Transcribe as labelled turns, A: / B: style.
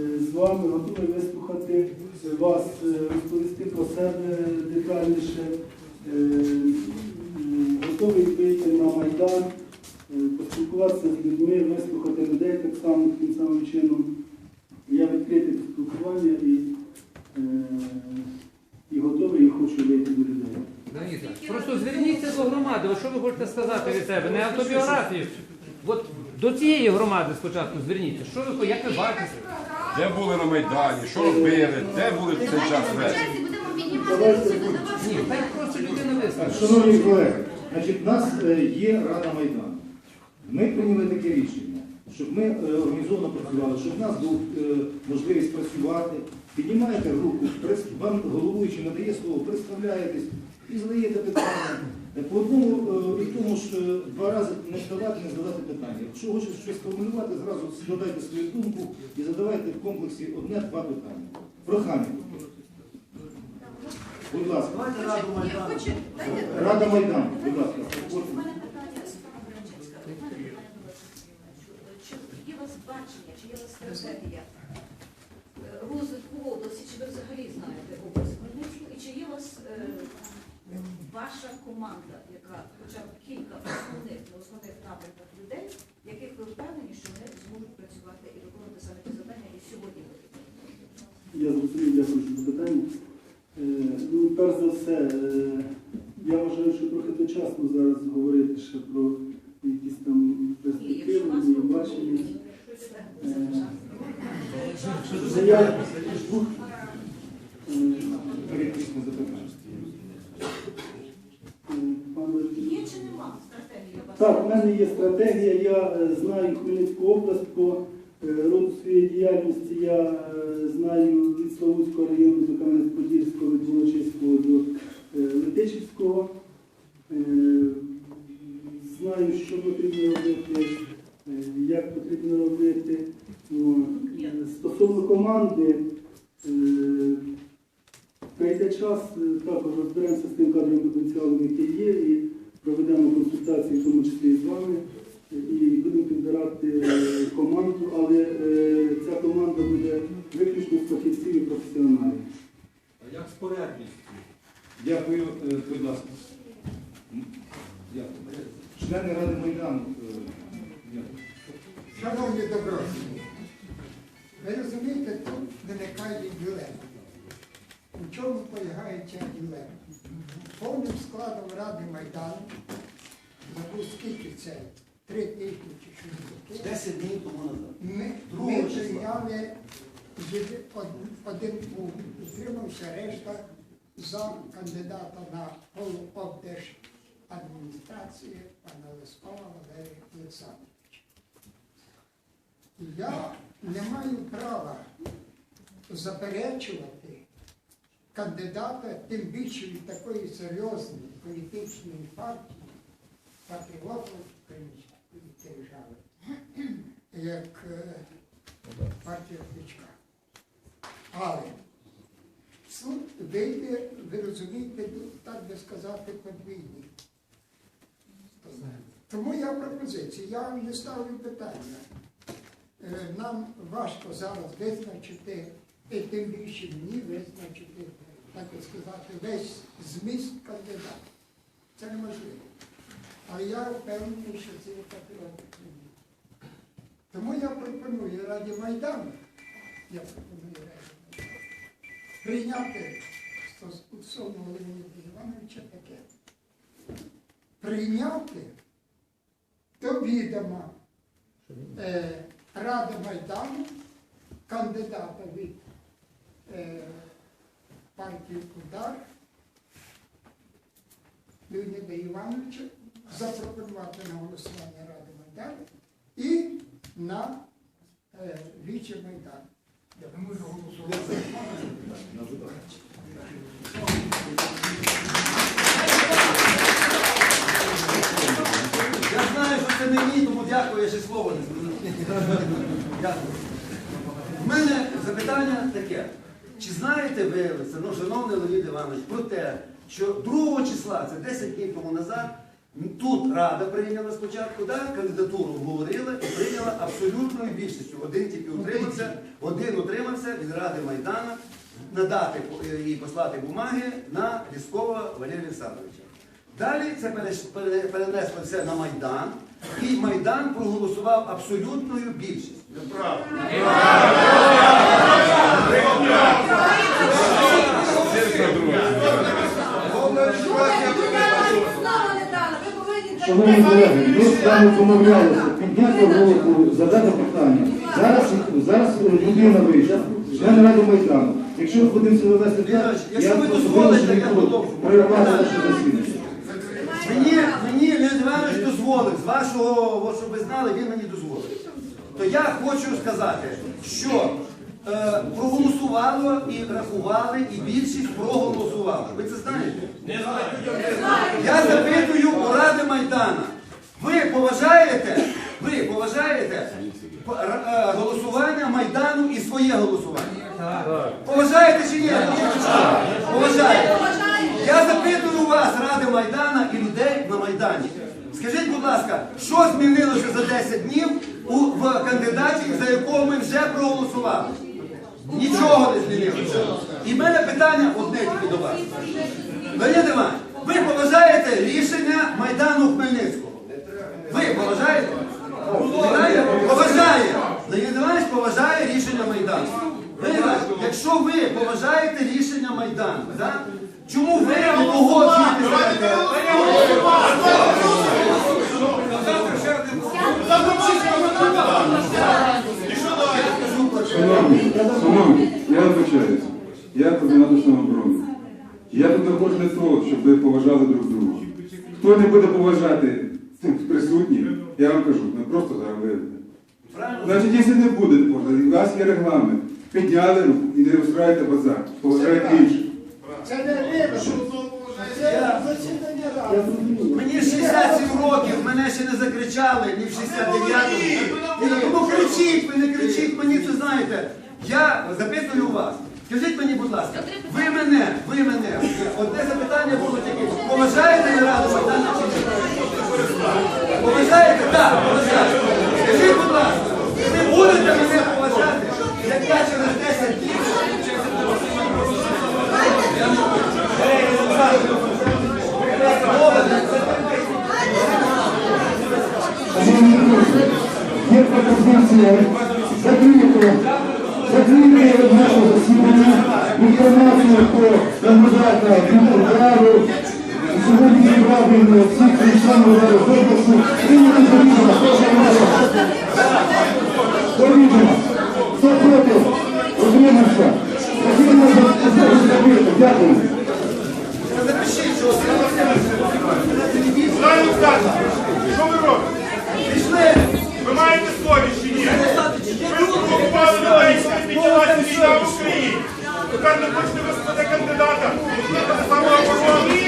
A: е, з вами, готовий вислухати вас, е, розповісти про себе детальніше, е, готовий вийти на Майдан, е, поспілкуватися з людьми, вислухати людей так само таким самим чином. Я відкритий до спілкування і, е, і готовий і хочу вийти до людей.
B: Просто зверніться до громади. Що ви хочете сказати від себе? Не автобіографію. От до цієї громади спочатку зверніться. Що ви як ви бачите?
C: Де були на Майдані, що робили, де були в цей час
B: вискаже.
D: Шановні колеги, значить, в нас е, є Рада Майдану. Ми прийняли таке рішення, щоб ми е, організовано працювали, щоб в нас була можливість працювати. Піднімаєте руку, прес- вам головуючий надає слово, представляєтесь і задаєте питання. Е, По одному е, і тому ж е, два рази не задавати, не задавати питання. Якщо хочете щось формулювати, зразу складайте свою думку і задавайте в комплексі одне-два питання. Прохання. Будь ласка.
E: Я хочу- дайте-
D: Рада Майдану, будь ласка.
E: У мене питання з пана Бранчевська. Чи є у вас бачення, чи є у вас стратегія е, розвитку області, чи ви взагалі знаєте область Хмельницьку, і чи є у вас е, ваша команда, яка хоча б кілька основних на основних напрямках людей, яких ви впевнені, що вони зможуть працювати і виконувати саме ті завдання, які сьогодні ви?
A: Я зрозумів, дякую за запитання. Е, Ну, перш за все, е, я вважаю, що трохи дочасно зараз говорити ще про якісь там перспективи, бачення. Вже
E: пропонують,
A: я жду, е,
D: Перекрісне запитання.
A: е, пане
E: Є чи нема стратегії у вас?
A: Так, в мене є стратегія. Я е, знаю Хмельницьку область по е, роду своєї діяльності. Я е, знаю від Славутського району до Кам'янець-Подільського, від Волочиського до Летичівського. Е, Знаю, що потрібно робити, як потрібно робити. Е, Стосовно команди, прийде час, також розберемося з тим кадровим потенціалом, який є, консультації, в тому числі і з вами, і будемо підбирати е, команду, але е, ця команда буде виключно з фахівців і професіоналів.
F: А як з порядністю?
D: Дякую, е, будь ласка. Дякую. Члени Ради Майдану. Дякую.
G: Шановні добросні, ви розумієте, тут виникає ділема. У чому полягає ця ділема? Повним складом Ради Майдану, забув скільки це, три тижні чи щось таке,
F: 10 днів тому назад.
G: ми,
F: Другого
G: ми
F: числа.
G: прийняли єди- од- один пункт, утримався решта за кандидата на голову облдержадміністрації пана Лескова Валерія Олександровича. Я не маю права заперечувати кандидата, тим більше від такої серйозної політичної партії, української держави, як е, партія Кличка. Але суд вийде, ви розумієте, так би сказати, подвійний. Тому я пропозиція, я вам не ставлю питання. Е, Нам важко зараз визначити, і тим більше мені визначити, так би сказати, весь зміст кандидата. Це неможливо. Але я впевнений, що це патріоти України. Тому я пропоную Раді Майдану, я пропоную Раді Майдану, прийняти стосовно Леоніда Івановича таке. Прийняти до відома е, Ради Майдану, кандидата від е, партії Удар Леоніда Івановича, запропонувати на голосування Ради Майдану і на е, віче Майдану. Я можу голосувати.
F: Я знаю, що це не мій, тому дякую, я ще слово не сказав. Дякую. У мене запитання таке. Чи знаєте ви, ну, шановний Леонід Іванович, про те, що 2 числа, це 10 днів тому назад, Тут Рада прийняла спочатку, да, кандидатуру обговорила і прийняла абсолютною більшістю. Один тільки утримався, один утримався від Ради Майдана надати е, і послати бумаги на Ліскова Валерія Олександровича. Далі це перенесло все на Майдан, і Майдан проголосував абсолютною більшістю.
D: Шановні колеги, ми з вами домовлялися підняти голову, задати питання. Зараз, зараз людина вийшла, член Ради Майдану. Якщо ми будемо себе вести так, я
F: дозволите, я готов.
D: перервати наше засідання.
F: Мені, мені Леонід Іванович дозволив, з вашого, щоб ви знали, він мені дозволив. То я хочу сказати, що е, проголосувало і рахували, і більшість проголосувала. Ви це знаєте? Не Я запитую у Ради Майдана. Ви поважаєте, ви поважаєте р- е, голосування Майдану і своє голосування? Поважаєте чи ні? Поважаєте. Я запитую у вас, Ради Майдана і людей на Майдані. Скажіть, будь ласка, що змінилося за 10 днів у, в кандидаті, за якого ми вже проголосували? Нічого не змінилося. І в мене питання одне тільки до вас. Леонід Іванович, ви поважаєте рішення Майдану Хмельницького? Ви поважаєте? Поважає? Леонід Іванович поважає рішення Майдану. Леонід якщо ви поважаєте рішення Майдану, да? чому ви не погоджуєтеся?
H: Шановні, шановні, я вибачаюся. Я координатор самооборони. Я тут знаходжу не того, щоб ви поважали друг друга. Хто не буде поважати присутніх, я вам кажу, ми просто зараз Значить, якщо не поважати, у вас є регламент. Підняли руку і не розстраюйте базар. Поважайте інших.
G: Це не засідання.
F: Мені 67 років, мене ще не закричали, ні в 69-му. Ну кричіть, ви не кричіть, мені знаєте. Я запитую вас. Скажіть мені, будь ласка, ви мене, ви мене, одне запитання було таке. поважаєте ви Раду Майдану чи ні? Поважаєте? Так, поважаєте. Скажіть, будь ласка, ви будете мене поважати, як я через 10 днів?
D: Шановні друзі, є пропозиція закрити, закрити наше засідання, про кандидата від удару. Сьогодні зібрали всіх членів області. Прийняти до відома, прошу вас. До відома. Хто проти? Утримався. Засідання закрите. Дякую.
F: Що
I: ви робите?
F: пішли.
I: Ви маєте совість чи ні? Ви спровокували людей, Тепер не хочете висадити кандидата, самооборону.